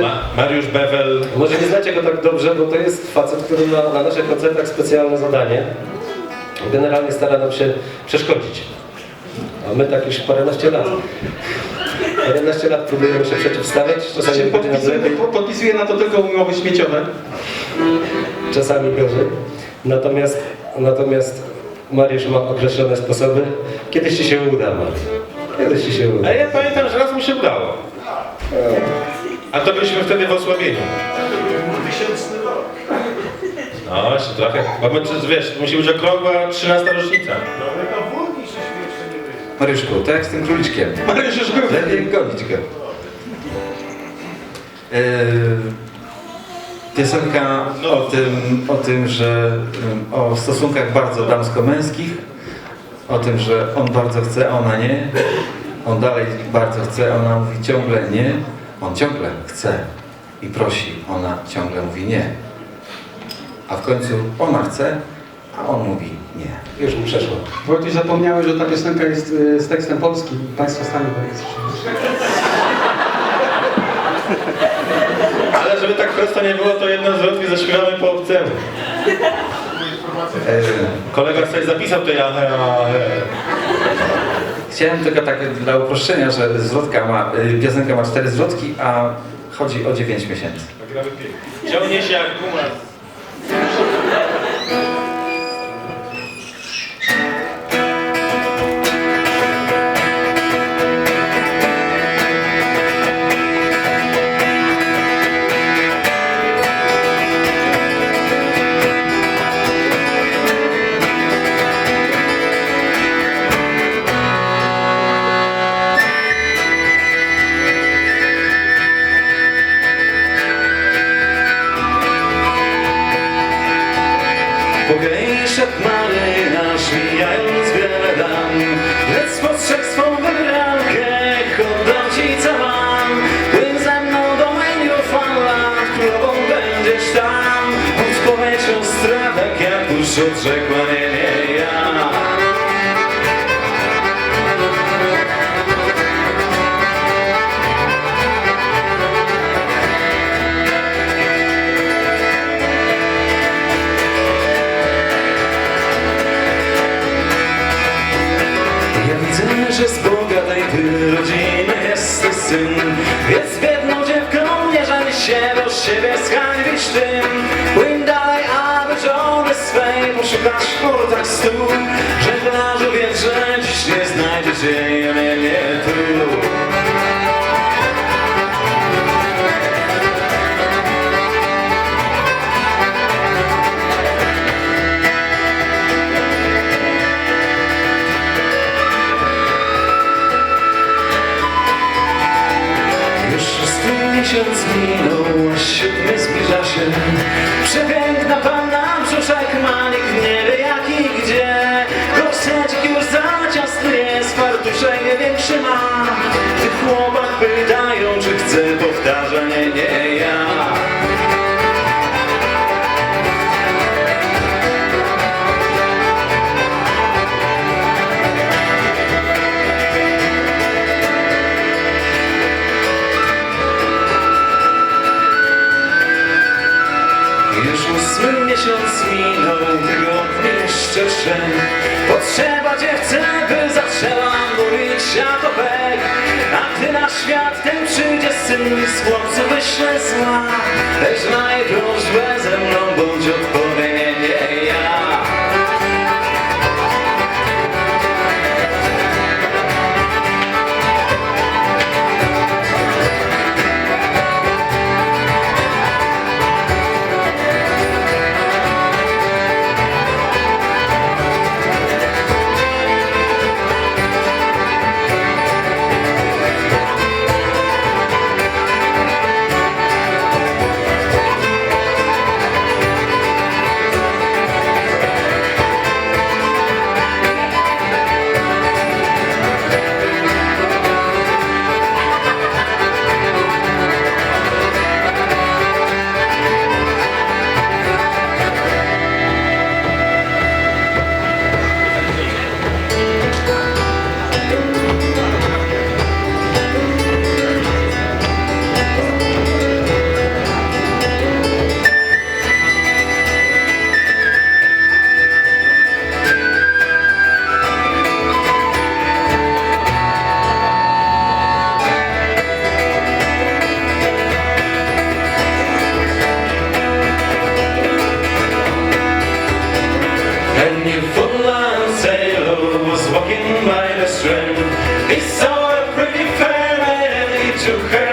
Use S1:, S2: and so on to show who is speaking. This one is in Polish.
S1: Ma Mariusz Bewel.
S2: może nie znacie go tak dobrze, bo to jest facet, który ma na naszych koncertach specjalne zadanie. Generalnie stara nam się przeszkodzić. A my tak już paręnaście lat. Paręnaście lat próbujemy się przeciwstawiać, czasami
S3: Się
S2: wychodzi nam
S3: podpisuje,
S2: lepiej,
S3: po- podpisuje na to tylko umowy śmieciowe.
S2: czasami gorzej. Natomiast, natomiast Mariusz ma określone sposoby. Kiedyś ci się uda, Mariusz. Kiedyś ci się uda.
S1: A ja pamiętam, że raz mi się udało. A to byliśmy wtedy w osłabieniu.
S4: Tysięczny rok.
S1: No, jeszcze trochę. Bo my, wiesz, musi być okrągła 13 rocznica.
S4: No.
S5: Mariuszku, tak jak z tym króliczkiem.
S3: Mariusz już był.
S5: Lepiej gonić go. Yy, piosenka o tym, o tym, że ym, o stosunkach bardzo damsko-męskich, o tym, że on bardzo chce, a ona nie. On dalej bardzo chce, a ona mówi ciągle nie. On ciągle chce i prosi, ona ciągle mówi nie. A w końcu ona chce, a on mówi nie.
S2: Już mu przeszło.
S3: Wojtuś zapomniały, że ta piosenka jest y, z tekstem polskim. Państwo stanie powiedzcie.
S1: Ale żeby tak prosto nie było, to jedno zwrotki zaśpiewamy po obcemu.
S5: Yy,
S1: Kolega sobie zapisał to ja. ja-
S5: Chciałem tylko tak dla uproszczenia, że zwrotka ma, y, piosenka ma cztery zwrotki, a chodzi o 9 miesięcy.
S1: Gramy pięknie. Ciągnie się jak guma.
S6: Pogęszek marynarz, mijając wiele dam Lecz spostrzegł swą wybrankę, oddam ci mam Płyń ze mną do lat, królową będziesz tam. Odpowiedź o strawek, jak już odrzekła syn. Więc biedną dziewką nie żal się do siebie zhańbić tym. Płyń dalej, aby żony swej poszukać w portach stu Żeglarzu wiedz, że dziś nie znajdziesz jej, Przepiękna panna brzuszek ma, nikt nie wie jak i gdzie. Gorszecik już za ciasny jest, fartuszek większy ma. Gdy chłopak pytają, czy chce, powtarza nie, tygodni jeszcze trzech Potrzeba dziewczę, by zaczęła mówić, pech. A gdy na świat ten przyjdzie syn i z chłopcu wyśle zła. Weź na ze mną, bądź odpowie to hell.